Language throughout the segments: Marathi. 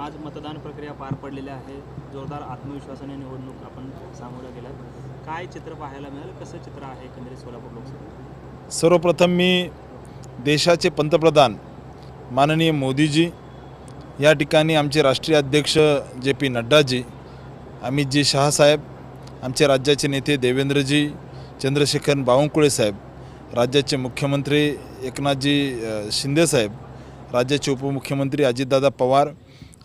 आज मतदान प्रक्रिया पार पडलेली आहे. जोरदार आत्मविश्वासाने निवडणूक आपण सामोरं गेलात. काय चित्र पाहायला मिळालं? कसं चित्र आहे एकंदरीत सोलापूर लोकसभा? सर्वप्रथम मी देशाचे पंतप्रधान माननीय मोदीजी या ठिकाणी आमचे राष्ट्रीय अध्यक्ष जे पी नड्डाजी अमितजी शहासाहेब आमचे राज्याचे नेते देवेंद्रजी चंद्रशेखर बावनकुळे साहेब राज्याचे मुख्यमंत्री एकनाथजी शिंदेसाहेब राज्याचे उपमुख्यमंत्री अजितदादा पवार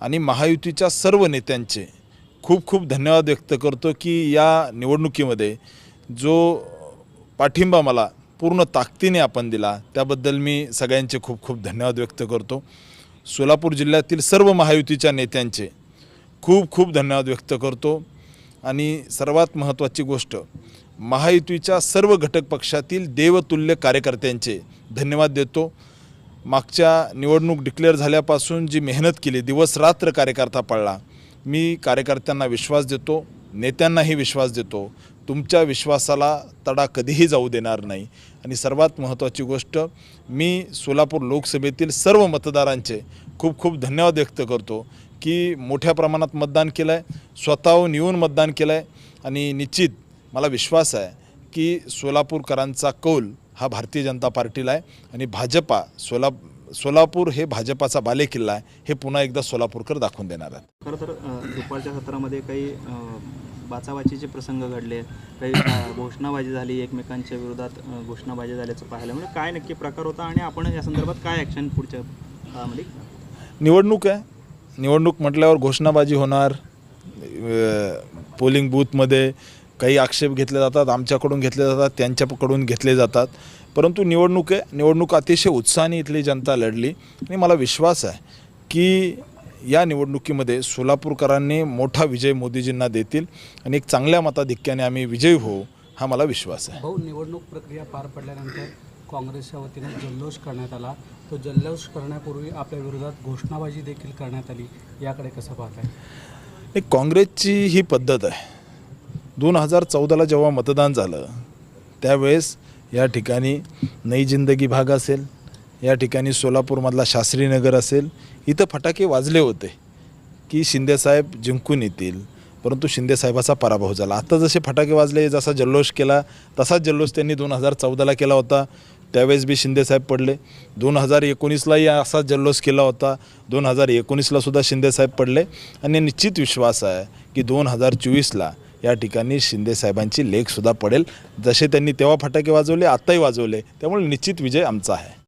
आणि महायुतीच्या सर्व नेत्यांचे खूप खूप धन्यवाद व्यक्त करतो की या निवडणुकीमध्ये जो पाठिंबा मला पूर्ण ताकदीने आपण दिला त्याबद्दल मी सगळ्यांचे खूप खूप धन्यवाद व्यक्त करतो. सोलापूर जिल्ह्यातील सर्व महायुतीच्या नेत्यांचे खूप खूप धन्यवाद व्यक्त करतो. आणि सर्वात महत्त्वाची गोष्ट महायुतीच्या सर्व घटक पक्षातील देवतुल्य कार्यकर्त्यांचे धन्यवाद देतो. मागच्या निवडणूक डिक्लेअर झाल्यापासून जी मेहनत केली दिवस रात्र कार्यकर्ता पडला मी कार्यकर्त्यांना विश्वास देतो नेत्यांनाही विश्वास देतो. तुमच्या विश्वासाला तडा कधीही जाऊ देणार नाही. आणि सर्वात महत्त्वाची गोष्ट मी सोलापूर लोकसभेतील सर्व मतदारांचे खूप खूप धन्यवाद व्यक्त करतो की मोठ्या प्रमाणात मतदान केलं आहे स्वतःहून येऊन मतदान केलं आहे आणि निश्चित मला विश्वास आहे की सोलापूरकरांचा कौल हा भारतीय जनता पार्टीला आहे आणि भाजपा सोला सोलापूर हे भाजपाचा बालेकिल्ला आहे हे पुन्हा एकदा सोलापूरकर दाखवून देणार आहेत. खरं तर दुपारच्या सत्रामध्ये काही बाचाबाचीचे प्रसंग घडले काही घोषणाबाजी झाली एकमेकांच्या विरोधात घोषणाबाजी झाल्याचं पाहायला म्हणजे काय नक्की प्रकार होता आणि आपण या संदर्भात काय ॲक्शन पुढच्या काळामध्ये निवडणूक आहे. निवडणूक म्हटल्यावर घोषणाबाजी होणार पोलिंग बूथमध्ये काही आक्षेप घेतले जातात आमच्याकडून घेतले जातात त्यांच्याकडून घेतले जातात. परंतु निवडणूक आहे निवडणूक अतिशय उत्साहाने इथली जनता लढली. आणि मला विश्वास आहे की या निवडणुकीमध्ये सोलापूरकरांनी मोठा विजय मोदीजींना देतील आणि एक चांगल्या मताधिक्याने आम्ही विजयी होऊ हा मला विश्वास आहे. भाऊ निवडणूक प्रक्रिया पार पडल्यानंतर काँग्रेसच्या वतीने जल्लोष करण्यात आला. तो जल्लोष करण्यापूर्वी आपल्या विरोधात घोषणाबाजी देखील करण्यात आली. याकडे कसं पाहताय? नाही काँग्रेसची ही पद्धत आहे. दोन हजार चौदाला जेव्हा मतदान झालं त्यावेळेस या ठिकाणी नई जिंदगी भाग असेल या ठिकाणी सोलापूरमधला शास्त्रीनगर असेल इथं फटाके वाजले होते की शिंदेसाहेब जिंकून येतील. परंतु शिंदेसाहेबाचा पराभव झाला. आता जसे फटाके वाजले जसा जल्लोष केला तसाच जल्लोष त्यांनी दोन हजार चौदाला केला होता. त्यावेळेस बी शिंदेसाहेब पडले. दोन हजार एकोणीसलाही असाच जल्लोष केला होता. दोन हजार एकोणीसलासुद्धा शिंदेसाहेब पडले. आणि निश्चित विश्वास आहे की दोन हजार चोवीसला या ठिकाणी शिंदेसाहेबांची लेखसुद्धा पडेल. जसे त्यांनी तेव्हा फटाके वाजवले आत्ताही वाजवले. त्यामुळे निश्चित विजय आमचा आहे.